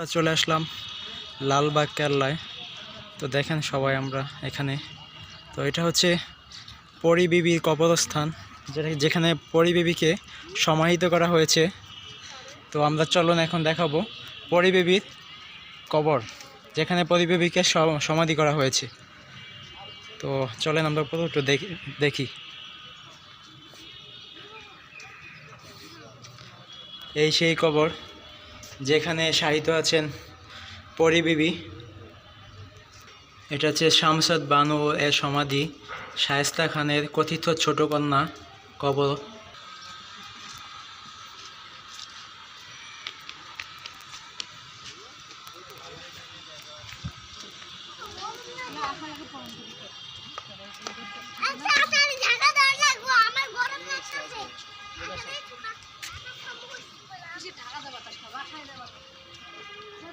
আমরা চলে আসলাম লালবাগ কেল্লায়। তো দেখেন সবাই আমরা এখানে। তো এটা হচ্ছে পরিবিবির কবরস্থান, যেটা যেখানে পরিবিবিকে সমাহিত করা হয়েছে। তো আমরা চলুন এখন দেখাবো পরিবেবীর কবর, যেখানে পরিবেবীকে সমাধি করা হয়েছে। তো চলেন আমরা একটু দেখি। এই সেই কবর যেখানে সাহিত্য আছেন পরিবিবি এটা হচ্ছে শামসাদ বানু এর সমাধি, শায়েস্তা খানের কথিত ছোট কন্যা কবর। আচ্ছা। আগে সিলেকশন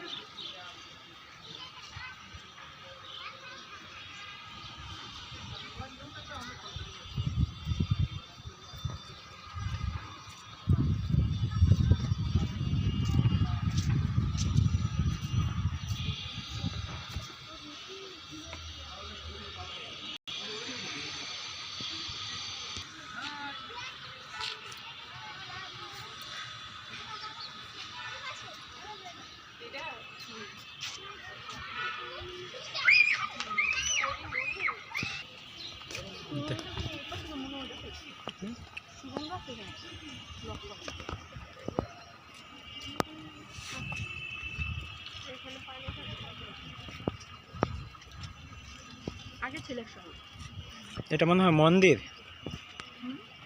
এটা মনে হয় মন্দির।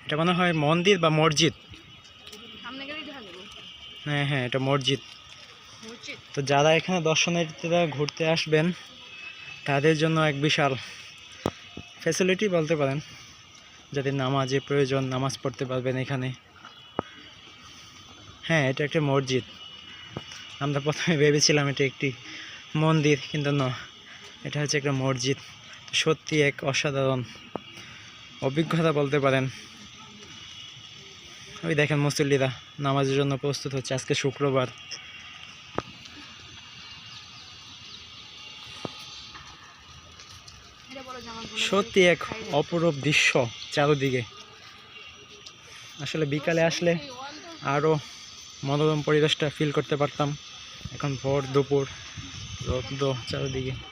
এটা মনে হয় মন্দির বা মসজিদ। হ্যাঁ হ্যাঁ এটা মসজিদ। মসজিদ। তো যারা এখানে দর্শনার্থীরা ঘুরতে আসবেন তাদের জন্য এক বিশাল ফ্যাসিলিটি বলতে পারেন যাদের নামাজে প্রয়োজন নামাজ পড়তে পারবেন এখানে। হ্যাঁ এটা একটা মসজিদ। আমরা প্রথমে ভেবেছিলাম এটা একটি মন্দির, কিন্তু না, এটা হচ্ছে একটা মসজিদ। সত্যি এক অসাধারণ অভিজ্ঞতা বলতে পারেন। ওই দেখেন মুসল্লিরা নামাজের জন্য প্রস্তুত হচ্ছে। আজকে শুক্রবার। সত্যি এক অপরূপ দৃশ্য চারোদিকে। আসলে বিকালে আসলে আরও মনোরম পরিবেশটা ফিল করতে পারতাম। এখন ভোর দুপুর রোদ চারদিকে।